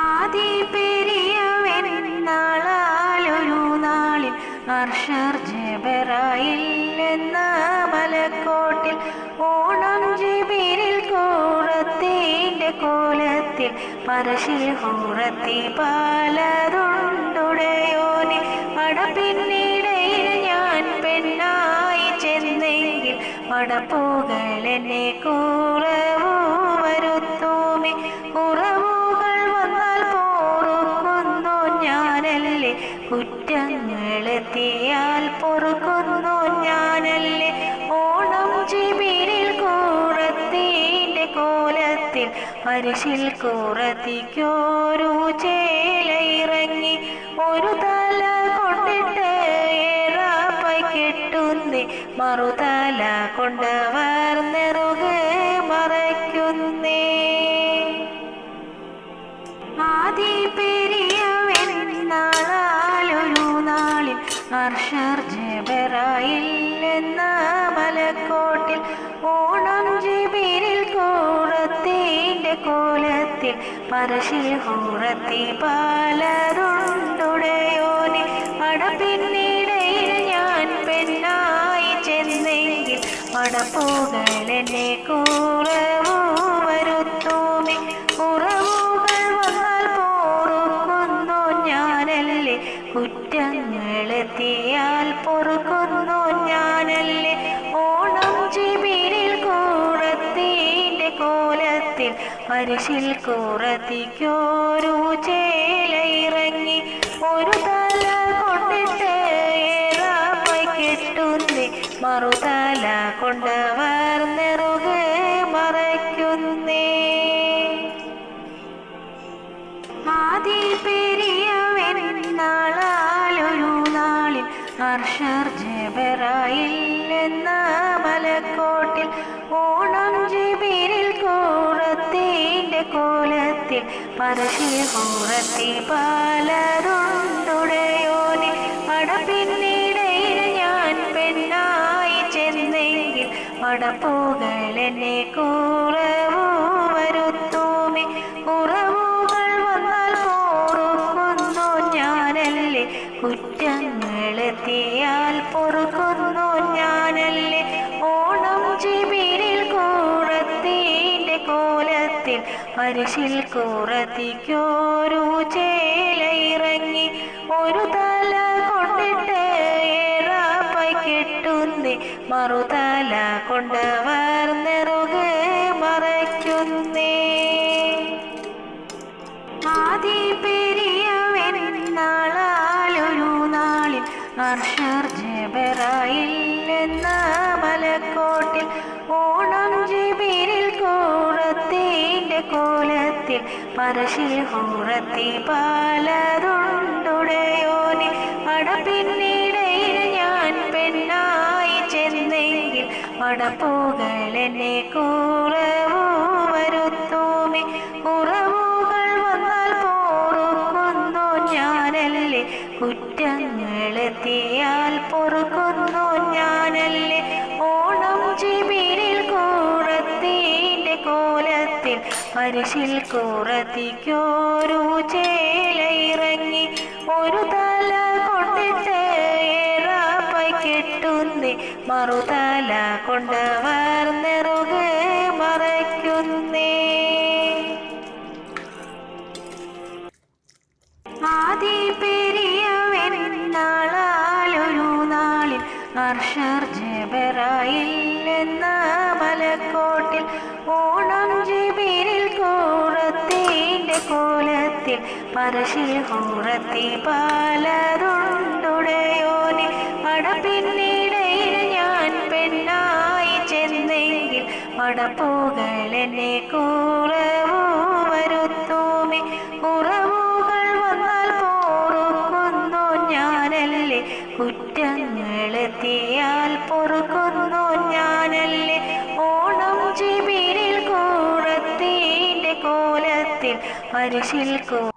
ആദി പെരിയവെന്നാളാലൊരു നാളിൽ അർഷർ ജബറായില്ലെന്ന മലക്കോട്ടിൽ ഓണം കോലത്തിൽ പരശിൽ ഞാൻ പെണ്ണായി ചെന്നെങ്കിൽ പടപ്പുകൾ എന്നെ കുറവു കുറ്റങ്ങളെത്തിയാൽ പൊറുക്കുന്നു ഞാനല്ലേ. ഓണം ചിബിരിൽ കൂടത്തിന്റെ കോലത്തിൽ അരിശിൽ കൂറത്തിക്കോരു ചേല ഇറങ്ങി ഒരു തല കൊണ്ടിട്ട് ഏറാപ്പായി കെട്ടുന്നേ. മറുതല കൊണ്ടവർ നിറുക മറയ്ക്കുന്നേ. അർഷർ ജബറായില്ലെന്ന മലക്കോട്ടിൽ ഓണം ജിബിരിൽ കൂറത്തിന്റെ കോലത്തിൽ പരശിൽ കൂറത്തി പാലതുണ്ടുടയോനെ മടപ്പിന്നിടയിൽ ഞാൻ പെണ്ണായി ചെന്നെങ്കിൽ പടപ്പുകൾ എന്നെ പൊറുക്കുന്നു ഞാനല്ലേ? ഓണം ജിബിരിൽ കൂടത്തിന്റെ കോലത്തിൽ പരിശിൽ കൂറത്തിക്കോരു ചേലയിറങ്ങി. ഒരു തല കൊണ്ടിട്ട് ഏതാ കെട്ടുന്നേ. മറുതല കൊണ്ട് അർഷർ ജബറായില്ലെന്ന മലക്കോട്ടിൽ ഓണം ജിബിരിൽ കൂറത്തിന്റെ കോലത്തിൽ പരശി കൂറത്തി പലരുണ്ടുടയോനിൽ പടപ്പിന്നിടയിൽ ഞാൻ പെണ്ണായി ചെന്നെങ്കിൽ പടപ്പുകൾ എന്നെ കുറവു വരുത്തുമേ. കുറവുകൾ വന്നാൽ പോറുക്കുന്നു ഞാനല്ലേ കുറ്റങ്ങളെത്തിയാൽ പൊറുക്കുന്നു ഞാനല്ലേ. ഓണം ജിബിരിൽ കൂടത്തിന്റെ കോലത്തിൽ പരിശിൽ കൂറത്തിക്കോരു ചേല ഇറങ്ങി ഒരു തല കൊണ്ടിട്ട് ഏറാപ്പായി കെട്ടുന്നേ. മറുതല കൊണ്ടവർ വർന്നെറുകെ മറയ്ക്കുന്നേ. ആദി ഓണം ജിബിരിൽ കൂറത്തിന്റെ കോലത്തിൽ പരശിൽ കൂറത്തി പാലതുണ്ടുടയോനെ പടപ്പിന്നിടയിൽ ഞാൻ പെണ്ണായി ചെന്നെങ്കിൽ പടപ്പുകൾ എന്നെ കുറവു വരുത്തുമേ. വന്നാൽ പോറുക്കുന്നു ഞാനല്ലേ. കുറ്റങ്ങളെത്തിയാൽ പൊറുക്കുന്നു ഞാനല്ലേ. ഓണം പരിശിൽ കൂറത്തിക്കോരു ചേല ഇറങ്ങി ഒരു തല കൊണ്ടിട്ട് ഏറാപ്പായി കെട്ടുന്നേ. മറുതല കൊണ്ട് വർന്നെറുക മറയ്ക്കുന്നേ. ആദി പെരിയവെന്നാളാലൊരു നാളിൽ അർഷർ ജബറായില്ലെന്ന മലക്കോട്ടിൽ ഓണം കോലത്തിൽ പരശിൽ ഹൂറത്തി പാലതുണ്ടുടയോനെ മടപ്പിന്നിടയിൽ ഞാൻ പെണ്ണായി ചെന്നെങ്കിൽ പടപ്പുകൾ എന്നെ കുറവു വരുത്തുമേ. കുറവുകൾ വന്നാൽ പോറുക്കുന്നു ഞാനല്ലേ. കുറ്റങ്ങളെത്തിയാൽ പൊറുക്കുന്നു ഓണം